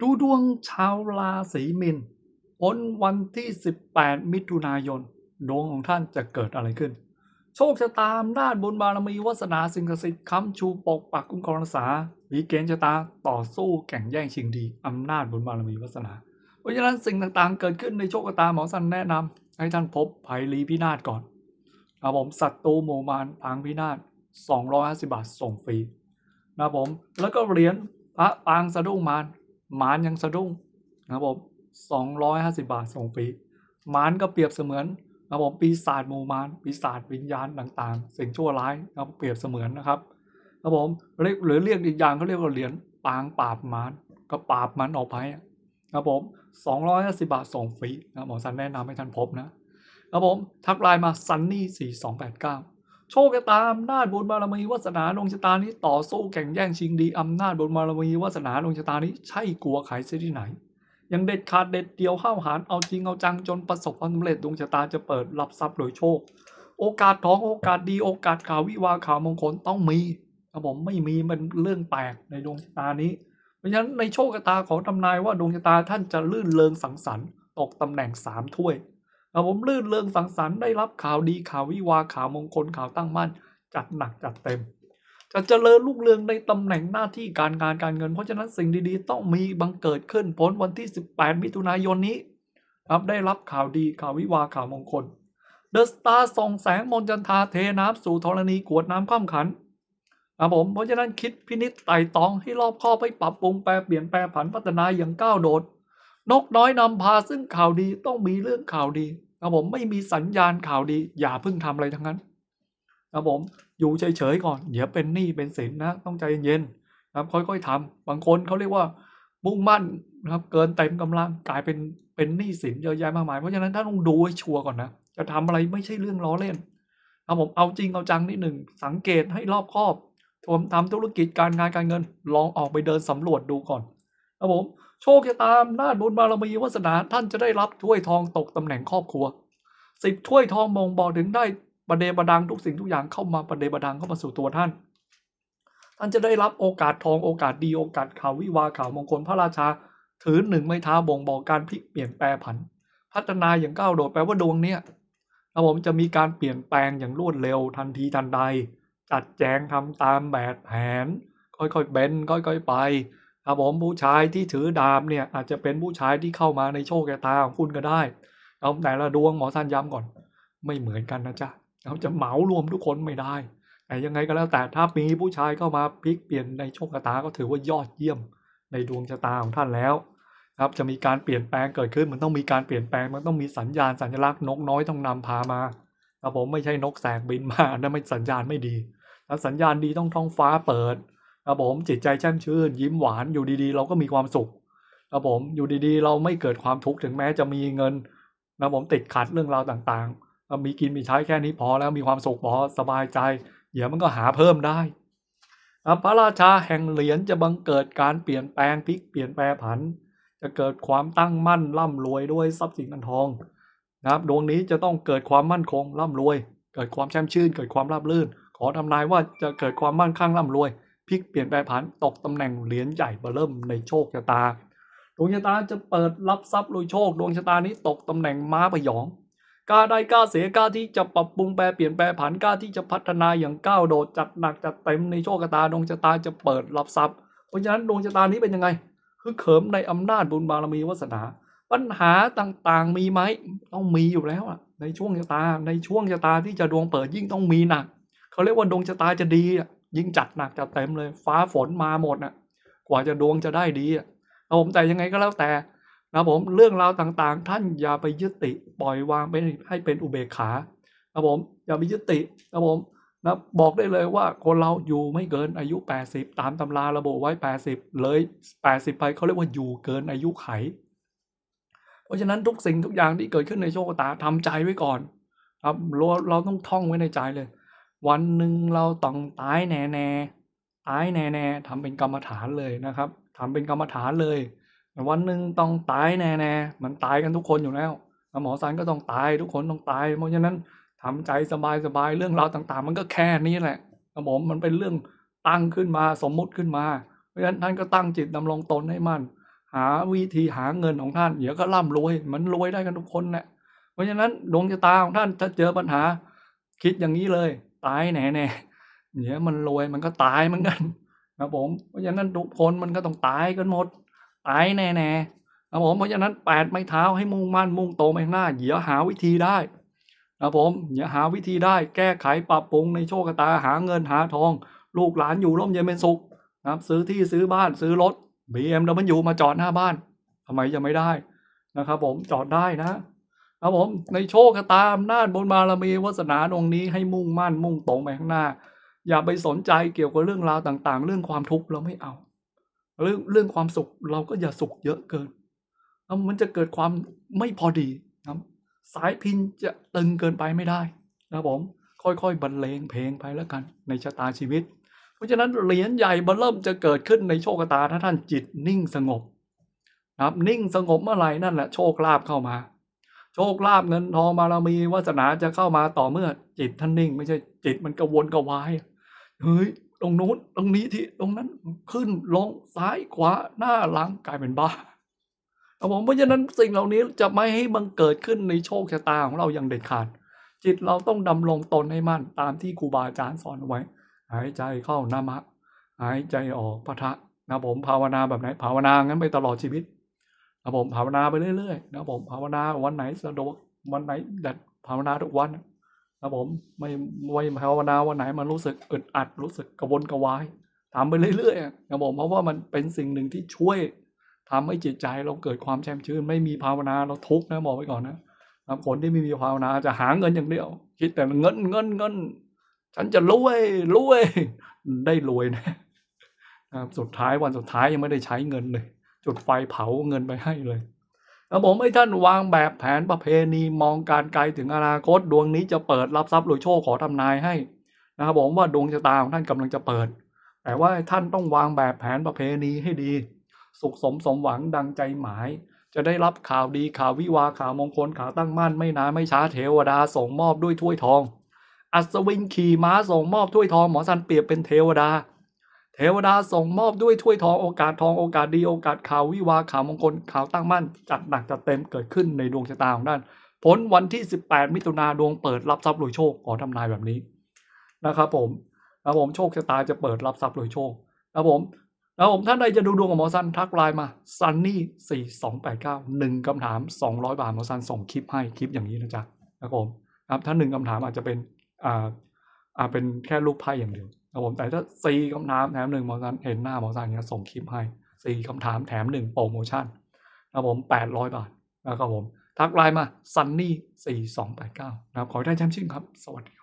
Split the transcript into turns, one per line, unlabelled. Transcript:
ดูดวงชาวราศีมินผลวันที่ 18 มิถุนายน ดวงของท่านจะเกิดอะไรขึ้น โชคชะตาอำนาจบุญบารมีวาสนาสิ่งศักดิ์สิทธิ์ค้ำชูปกปักคุ้มครองรักษามีเกณฑ์ชะตาต่อสู้แข่งแย่งชิงดีอำนาจบุญบารมีวาสนา เพราะฉะนั้นสิ่งต่างๆ เกิดขึ้นในโชคชะตาหมอสันแนะนำให้ท่านพบภัยรีพินาศก่อนครับผมศัตรูมูมารพังพินาศ250 บาทส่งฟรีนะผมแล้วก็เหรียญพระปางสะดุ้งมาร มารยังสะดุ้งนะครับผม250บาทส่งฟรีมารก็เปรียบเสมือนนะครับผมปีศาจมูมารปีศาจวิญญาณต่างๆ สิ่งชั่วร้ายนะครับเปรียบเสมือนนะครับครับผมเรียกหรือเรียกอีกอย่างเขาเรียกว่าเหรียญปางปราบมารก็ปราบมันออกไปอะครับผม250บาทส่งฟรีนะหมอสันแนะนำให้ท่านพบนะครับผมทักไลน์มา sunny 4289 โชคชะตาอำนาจบุญบารมีวาสนาดวงชะตานี้ต่อสู้แข่งแย่งชิงดีอำนาจบุญบารมีวาสนาดวงชะตานี้ใช่กลัวใครเสียที่ไหน ยังเด็ดขาดเด็ดเดียวห้าวหาญเอาจริงเอาจังจนประสบความสำเร็จดวงชะตาจะเปิดรับทรัพย์โดยโชค โอกาสท้องโอกาสดีโอกาสข่าววิวาข่าวมงคลต้องมีครับผมไม่มีมันเรื่องแปลกในดวงชะตานี้ เพราะฉะนั้นในโชคชะตาของทำนายว่าดวงชะตาท่านจะลื่นเลงสังสรรค์ตกตำแหน่งสามถ้วย ผมลื่นเลงสังสรรค์ได้รับข่าวดีข่าววิวาข่าวมงคลข่าวตั้งมั่น จัดหนักจัดเต็ม จะเจริญรุ่งเรืองในตำแหน่งหน้าที่การงานการเงิน เพราะฉะนั้นสิ่งดีๆ ต้องมีบังเกิดขึ้นพ้นวันที่ 18 มิถุนายนนี้ครับได้รับข่าวดีข่าววิวาข่าวมงคลเดอะสตาร์ส่องแสงมนจันทาเทน้ำสู่ธรณีกวดน้ำข้ามขันครับผมเพราะฉะนั้นคิดพินิจไต่ตองให้รอบคอบให้ปรับปรุงแปรเปลี่ยนแปลผันพัฒนาอย่างก้าวโดด นกน้อยนำพาซึ่งข่าวดีต้องมีเรื่องข่าวดีครับผมไม่มีสัญญาณข่าวดี อย่าเพิ่งทำอะไรทั้งนั้นครับผมอยู่เฉยๆก่อนเดี๋ยวเป็นหนี้เป็นสินนะต้องใจเย็นๆนะครับค่อยๆทำบางคนเขาเรียกว่ามุ่งมั่นนะครับเกินเต็มกำลังกลายเป็นเป็นหนี้สินเยอะแยะมากมายเพราะฉะนั้นท่านต้องดูให้ชัวร์ก่อนนะจะทำอะไรไม่ใช่เรื่องล้อเล่นครับผมเอาจริงเอาจังนิดหนึ่งสังเกตให้รอบคอบทวมทำธุรกิจการงานการเงิน ลองออกไปเดินสำรวจดูก่อนครับผม โชคชะตาอำนาจบุญบารมีวาสนาท่านจะได้รับถ้วยทองตกตำแหน่งครอบครัวสิบถ้วยทองมองบอกถึงได้ประเดประดังทุกสิ่งทุกอย่างเข้ามาประเดประดังเข้ามาสู่ตัวท่าน ท่านจะได้รับโอกาสทองโอกาสดีโอกาสข่าววิวาข่าวมงคลพระราชา ถือหนึ่งไม้เท้าบ่งบอกการพลิกเปลี่ยนแปลผัน พัฒนาอย่างก้าวโดดแปลว่าดวงเนี้ยครับผมจะมีการเปลี่ยนแปลงอย่างรวดเร็วทันทีทันใด จัดแจงทำตามแบบแผน ค่อยๆเบนค่อยๆไป ครับผมผู้ชายที่ถือดาบเนี่ยอาจจะเป็นผู้ชายที่เข้ามาในโชคชะตาของคุณก็ได้เอาแต่ละดวงหมอสันย้ำก่อน ไม่เหมือนกันนะจ๊ะเราจะเหมารวมทุกคนไม่ได้แต่ยังไงก็แล้วแต่ถ้ามีผู้ชายเข้ามาพลิกเปลี่ยนในโชคชะตาก็ถือว่ายอดเยี่ยมในดวงชะตาของท่านแล้วครับจะมีการเปลี่ยนแปลงเกิดขึ้นมันต้องมีการเปลี่ยนแปลงมันต้องมีสัญญาณสัญลักษณ์นกน้อยต้องนำพามาครับผมไม่ใช่นกแสกบินมานั่นไม่สัญญาณไม่ดีถ้าสัญญาณดีต้องท้องฟ้าเปิด ครับผมจิตใจแช่มชื่น ยิ้มหวานอยู่ดีๆ เราก็มีความสุขครับผมอยู่ดีๆ เราไม่เกิดความทุกข์ถึงแม้จะมีเงินนะผมติดขัดเรื่องราวต่างๆ มีกินมีใช้แค่นี้พอแล้วมีความสุขพอสบายใจ เดี๋ยวมันก็หาเพิ่มได้พระราชาแห่งเหรียญจะบังเกิดการเปลี่ยนแปลงพลิกเปลี่ยนแปลผัน จะเกิดความตั้งมั่นร่ำรวยด้วยทรัพย์สินเงินทองนะครับดวงนี้จะต้องเกิดความมั่นคงร่ำรวย เกิดความแช่มชื่น เกิดความราบรื่น ขอทำนายว่าจะเกิดความมั่นคงร่ำรวย พลิกเปลี่ยนแปลผันตกตำแหน่งเหรียญใหญ่เบเริ่มในโชคชะตา ดวงชะตาจะเปิดรับทรัพย์โดยโชค ดวงชะตานี้ตกตำแหน่งม้าพยองกล้าได้กล้าเสียกล้าที่จะปรับปรุงแปลเปลี่ยนแปลผันกล้าที่จะพัฒนาอย่างก้าวโดดจัดหนักจัดเต็มในโชคชะตาดวงชะตาจะเปิดรับทรัพย์ เพราะฉะนั้นดวงชะตานี้เป็นยังไงคือเขิมในอำนาจบุญบารมีวาสนา ปัญหาต่างๆมีไหมต้องมีอยู่แล้วอะในช่วงชะตาในช่วงชะตาที่จะดวงเปิดยิ่งต้องมีหนักเขาเรียกว่าดวงชะตาจะดีอะ ยิ่งจัดหนักจัดเต็มเลย ฟ้าฝนมาหมดนะกว่าจะดวงจะได้ดีอะผมแต่ยังไงก็แล้วแต่นะผมเรื่องราวต่างๆ ท่านอย่าไปยึดติปล่อยวางไปให้เป็นอุเบกขานะผมอย่าไปยึดตินะผมนะบอกได้เลยว่าคนเราอยู่ไม่เกินอายุ 80 ตามตำราระบุไว้ 80 เลย 80 ไปเขาเรียกว่าอยู่เกินอายุไข เพราะฉะนั้นทุกสิ่งทุกอย่างที่เกิดขึ้นในโชคชะตาทำใจไว้ก่อนครับเราเราต้องท่องไว้ในใจเลย วันหนึ่งเราต้องตายแน่แน่ตายแน่แน่ทำเป็นกรรมฐานเลยนะครับทำเป็นกรรมฐานเลย วันหนึ่งต้องตายแน่ๆมันตายกันทุกคนอยู่แล้วหมอสันก็ต้องตายทุกคนต้องตาย เพราะฉะนั้นทำใจสบายๆเรื่องราวต่างๆ มันก็แค่นี้แหละครับผมมันเป็นเรื่องตั้งขึ้นมาสมมุติขึ้นมา เพราะฉะนั้นท่านก็ตั้งจิตดำรงตนให้มันหาวิธีหาเงินของท่านเดี๋ยวก็ร่ำรวยมันรวยได้กันทุกคนแหละเพราะฉะนั้นดวงชะตาของท่านถ้าเจอปัญหาคิดอย่างนี้เลย ตายแน่แน่เดี๋ยวมันรวยมันก็ตายเหมือนกันนะผมเพราะฉะนั้นทุกคนมันก็ต้องตายกันหมดตายแน่แน่นะผมเพราะฉะนั้นแปดไม้เท้าให้มุ่งมั่นมุ่งโตไปข้างหน้าเดี๋ยวหาวิธีได้นะผมเดี๋ยวหาวิธีได้แก้ไขปรับปรุงในโชคชะตาหาเงินหาทอง ลูกหลานอยู่ร่มเย็นเป็นสุขนะครับซื้อที่ซื้อบ้านซื้อรถ BMW มาจอดหน้าบ้านทำไมจะไม่ได้นะครับผมจอดได้นะ ครับผมในโชคชะตาอำนาจบุญบารมีวาสนาตรงนี้ให้มุ่งมั่นมุ่งตรงไปข้างหน้า อย่าไปสนใจเกี่ยวกับเรื่องราวต่างๆ เรื่องความทุกข์เราไม่เอา เรื่องเรื่องความสุขเราก็อย่าสุขเยอะเกินแล้วมันจะเกิดความไม่พอดีนะครับสายพินจะตึงเกินไปไม่ได้นะครับผมค่อยๆบรรเลงเพลงไปแล้วกัน ในชะตาชีวิต เพราะฉะนั้นเหรียญใหญ่เริ่มจะเกิดขึ้นในโชคชะตาถ้าท่านจิตนิ่งสงบนะครับนิ่งสงบเมื่อไหร่นั่นแหละโชคลาภเข้ามา โชคลาภเงินทองบารมีวาสนาจะเข้ามาต่อเมื่อ จิตท่านนิ่ง ไม่ใช่จิตมันกระวนกระวายเฮ้ยตรงนู้นตรงนี้ที่ตรงนั้นขึ้นลงซ้ายขวาหน้าหลังกลายเป็นบ้าครับผมเพราะฉะนั้นสิ่งเหล่านี้จะไม่ให้บังเกิดขึ้นในโชคชะตาของเราอย่างเด็ดขาด จิตเราต้องดำรงตนให้มั่นตามที่ครูบาอาจารย์สอนเอาไว้ หายใจเข้านามะ หายใจออกปะทะนะผมภาวนาแบบไหนภาวนางั้นไปตลอดชีวิต นะผมภาวนาไปเรื่อยๆนะผมภาวนาวันไหนสะดวกวันไหนดัดภาวนาทุกวันนะผมไม่ไม่ภาวนาวันไหนมันรู้สึกอึดอัดรู้สึกกระวนกระวายทำไปเรื่อยๆนะผมเพราะว่ามันเป็นสิ่งหนึ่งที่ช่วยทำให้จิตใจเราเกิดความแช่มชื่น ไม่มีภาวนาเราทุกข์นะบอกไว้ก่อนนะครับคนที่ไม่มีภาวนาจะหาเงินอย่างเดียว คิดแต่เงินเงินเงินฉันจะรวยรวยได้รวยนะสุดท้ายวันสุดท้ายยังไม่ได้ใช้เงินเลย จุดไฟเผาเงินไปให้เลยแล้วผมให้ท่านวางแบบแผนประเพณีมองการไกลถึงอนาคตดวงนี้จะเปิดรับทรัพย์รวยโชคขอทำนายให้นะครับผมว่าดวงชะตาของท่านกำลังจะเปิด แต่ว่าท่านต้องวางแบบแผนประเพณีให้ดี สุขสมสมหวังดังใจหมาย จะได้รับข่าวดีข่าววิวาข่าวมงคลข่าวตั้งมั่นไม่นานไม่ช้าเทวดาส่งมอบด้วยถ้วยทอง อัศวินขี่ม้าส่งมอบถ้วยทองหมอสันเปรียบเป็นเทวดา เทวดาส่งมอบด้วยถ้วยทองโอกาสทองโอกาสดีโอกาสข่าววิวาข่าวมงคลข่าวตั้งมั่น จัดหนักจัดเต็มเกิดขึ้นในดวงชะตาของท่านผลวันที่ 18 มิถุนาดวงเปิดรับทรัพย์รวยโชคขอทำนายแบบนี้นะครับผมนะผมโชคชะตาจะเปิดรับทรัพย์รวยโชคนะผมแล้วผมท่านใดจะดูดวงกับหมอซันทักไลน์มาซันนี่สี่สองแปดเก้าหนึ่งคำถามสองร้อยบาทหมอซันส่งคลิปให้คลิปอย่างนี้นะจ๊ะนะครับผมครับถ้าหนึ่งคำถามอาจจะเป็นอ่าอ่าเป็นแค่รูปไพ่อย่างเดียว ครับผมแต่ถ้าสี่คำถามแถมหนึ่งหมอซันเห็นหน้าหมอซันเนี่ยส่งคลิปให้สี่คำถามแถมหนึ่งโปรโมชั่นนะครับผมแปดร้อยบาทนะครับผมทักไลน์มาซันนี่สี่สองแปดเก้านะครับขอได้แชมป์ชิ่งครับ สวัสดี